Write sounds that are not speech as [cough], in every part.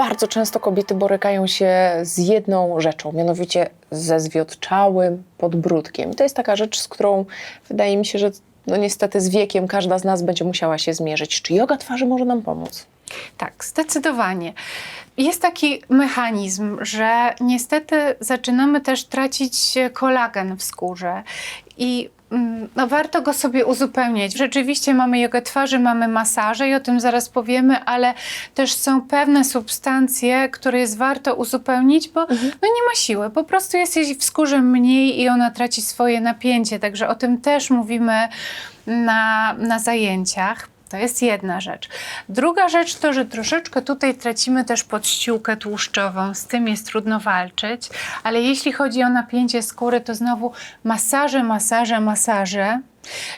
bardzo często kobiety borykają się z jedną rzeczą, mianowicie ze zwiotczałym podbródkiem. I to jest taka rzecz, z którą wydaje mi się, że no niestety z wiekiem każda z nas będzie musiała się zmierzyć. Czy yoga twarzy może nam pomóc? Tak, zdecydowanie. Jest taki mechanizm, że niestety zaczynamy też tracić kolagen w skórze i no, warto go sobie uzupełniać. Rzeczywiście mamy jogę twarzy, mamy masaże i o tym zaraz powiemy, ale też są pewne substancje, które jest warto uzupełnić, bo no, nie ma siły. Po prostu jest jej w skórze mniej i ona traci swoje napięcie. Także o tym też mówimy na, na zajęciach. To jest jedna rzecz. Druga rzecz to, że troszeczkę tutaj tracimy też podściółkę tłuszczową. Z tym jest trudno walczyć, ale jeśli chodzi o napięcie skóry, to znowu masaże, masaże, masaże.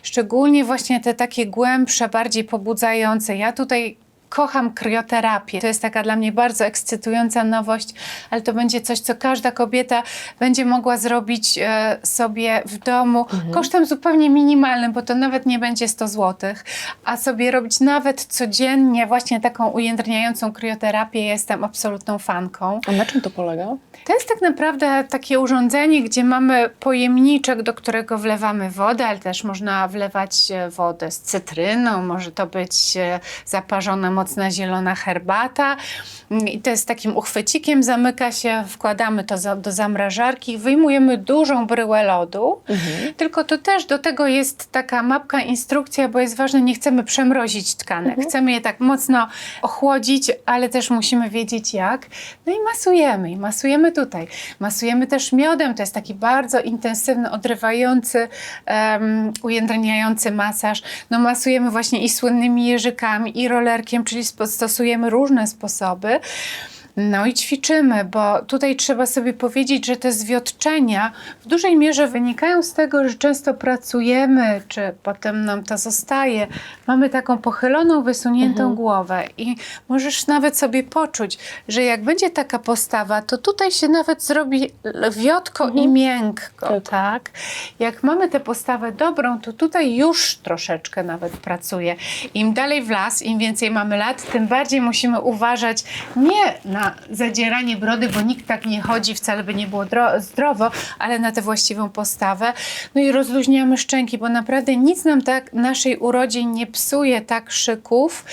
Szczególnie właśnie te takie głębsze, bardziej pobudzające. Ja tutaj kocham krioterapię. To jest taka dla mnie bardzo ekscytująca nowość, ale to będzie coś, co każda kobieta będzie mogła zrobić e, sobie w domu kosztem zupełnie minimalnym, bo to nawet nie będzie 100 zł, a sobie robić nawet codziennie właśnie taką ujędrniającą krioterapię. Jestem absolutną fanką. A na czym to polega? To jest tak naprawdę takie urządzenie, gdzie mamy pojemniczek, do którego wlewamy wodę, ale też można wlewać e, wodę z cytryną, może to być e, zaparzona mocna zielona herbata. Mm, I to jest takim uchwycikiem, zamyka się, wkładamy to za, do zamrażarki, wyjmujemy dużą bryłę lodu. Tylko to też do tego jest taka mapka, instrukcja, bo jest ważne, nie chcemy przemrozić tkanek. Chcemy je tak mocno ochłodzić, ale też musimy wiedzieć jak. No i masujemy. I masujemy tutaj. Masujemy też miodem. To jest taki bardzo intensywny, odrywający, um, ujędrniający masaż. No masujemy właśnie i słynnymi jeżykami, i rolerkiem, czyli stosujemy różne sposoby. No i ćwiczymy, bo tutaj trzeba sobie powiedzieć, że te zwiotczenia w dużej mierze wynikają z tego, że często pracujemy, czy potem nam to zostaje. Mamy taką pochyloną, wysuniętą głowę i możesz nawet sobie poczuć, że jak będzie taka postawa, to tutaj się nawet zrobi wiotko i miękko, Tak. tak. Jak mamy tę postawę dobrą, to tutaj już troszeczkę nawet pracuje. Im dalej w las, im więcej mamy lat, tym bardziej musimy uważać nie na zadzieranie brody, bo nikt tak nie chodzi, wcale by nie było dro- zdrowo, ale na tę właściwą postawę. No i rozluźniamy szczęki, bo naprawdę nic nam tak naszej urodzie nie psuje tak szyków,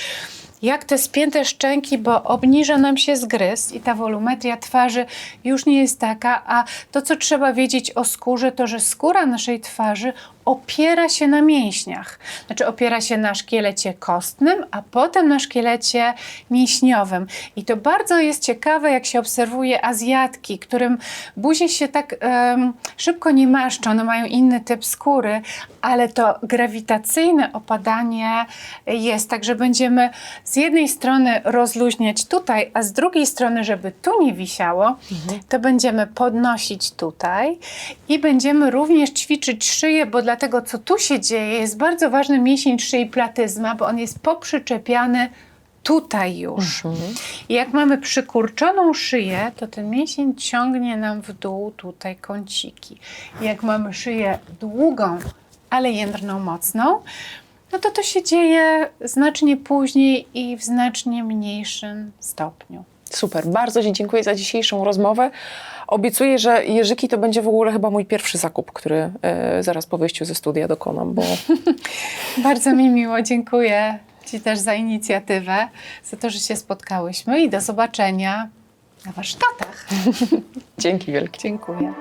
jak te spięte szczęki, bo obniża nam się zgryz i ta wolumetria twarzy już nie jest taka, a to, co trzeba wiedzieć o skórze, to, że skóra naszej twarzy opiera się na mięśniach. Znaczy opiera się na szkielecie kostnym, a potem na szkielecie mięśniowym. I to bardzo jest ciekawe, jak się obserwuje Azjatki, którym buzie się tak em, szybko nie maszczą, one mają inny typ skóry, ale to grawitacyjne opadanie jest, także będziemy z jednej strony rozluźniać tutaj, a z drugiej strony, żeby tu nie wisiało, to będziemy podnosić tutaj i będziemy również ćwiczyć szyję, bo dla tego, co tu się dzieje, jest bardzo ważny mięsień szyi platyzma, bo on jest poprzyczepiany tutaj już. I jak mamy przykurczoną szyję, to ten mięsień ciągnie nam w dół tutaj kąciki. Jak mamy szyję długą, ale jędrną mocną, no to to się dzieje znacznie później i w znacznie mniejszym stopniu. Super, bardzo Ci dziękuję za dzisiejszą rozmowę. Obiecuję, że jeżyki to będzie w ogóle chyba mój pierwszy zakup, który e, zaraz po wyjściu ze studia dokonam, bo [laughs] Bardzo mi miło, dziękuję Ci też za inicjatywę, za to, że się spotkałyśmy i do zobaczenia na warsztatach. [laughs] dzięki wielkie. Dziękuję.